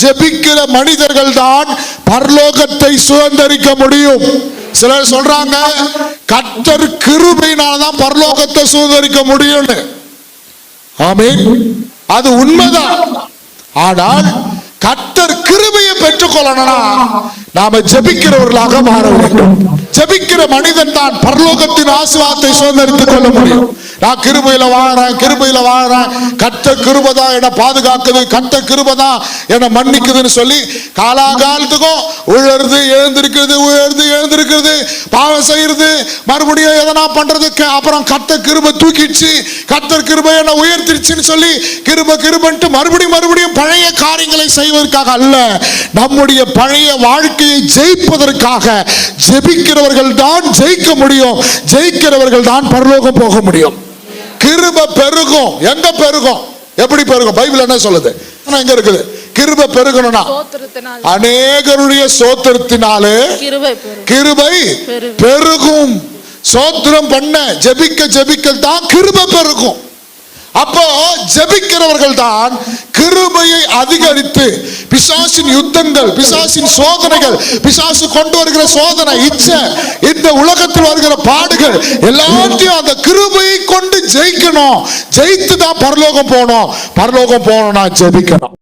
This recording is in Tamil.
ஜெபிக்கிற மனிதர்கள் தான் பரலோகத்தை சுதந்திரிக்க முடியும். சிலர் சொல்றாங்க கத்தர் கிருபையினால தான் பரலோகத்தை சுதந்திரிக்க முடியும்னு. ஆமென். அது உண்மைதான். ஆனால் கத்தர் கிருபையை பெற்றுக்கொள்ளணும்னா நாம ஜெபிக்கிறவர்களாக மாற வேண்டும். ஜெபிக்கிற மனிதன் தான் பரலோகத்தின் ஆசீர்வாதத்தை சுதந்திரித்துக் கொள்ள முடியும். நான் கிருபையில் வாழறேன் கிருபையில் வாழறேன். கத்த கிருபதான் என்னை பாதுகாக்குது கத்த கிருபதான் என்னை மன்னிக்குதுன்னு சொல்லி காலாகாலத்துக்கும் உழறது எழுந்திருக்கிறது உழறது எழுந்திருக்கிறது பாவம் செய்யறது. மறுபடியும் எதனா பண்ணுறதுக்கு அப்புறம் கத்த கிருபை தூக்கிடுச்சு கத்தர் கிருபை என்னை உயர்த்திடுச்சுன்னு சொல்லி கிருப கிருபன்ட்டு மறுபடியும் மறுபடியும் பழைய காரியங்களை செய்வதற்காக அல்ல நம்முடைய பழைய வாழ்க்கையை ஜெயிப்பதற்காக ஜெபிக்கிறவர்கள் தான் ஜெயிக்க முடியும் ஜெயிக்கிறவர்கள் தான் பரலோகம் போக முடியும். கிருப பெருகும். எங்க பெருகும்? எப்படி பெருகும்? பைபிள் என்ன சொல்லுது? எங்க இருக்குது. கிருப பெருகணும்னா அநேகருடைய சோத்திரத்தினாலே கிருபை. பெருகும். சோத்திரம் பண்ண ஜெபிக்க ஜெபிக்க தான் கிருபை பெருகும். அப்போ ஜபிக்கிறவர்கள் தான் கிருபையை அதிகரித்து பிசாசின் யுத்தங்கள் பிசாசின் சோதனைகள் பிசாசு கொண்டு வருகிற சோதனை இச்சை இந்த உலகத்தில் வருகிற பாடுகள் எல்லாத்தையும் அந்த கிருபையை கொண்டு ஜெயிக்கணும். ஜெயித்து தான் பரலோகம் போகணும். பரலோகம் போகணும்னா ஜெபிக்கணும்.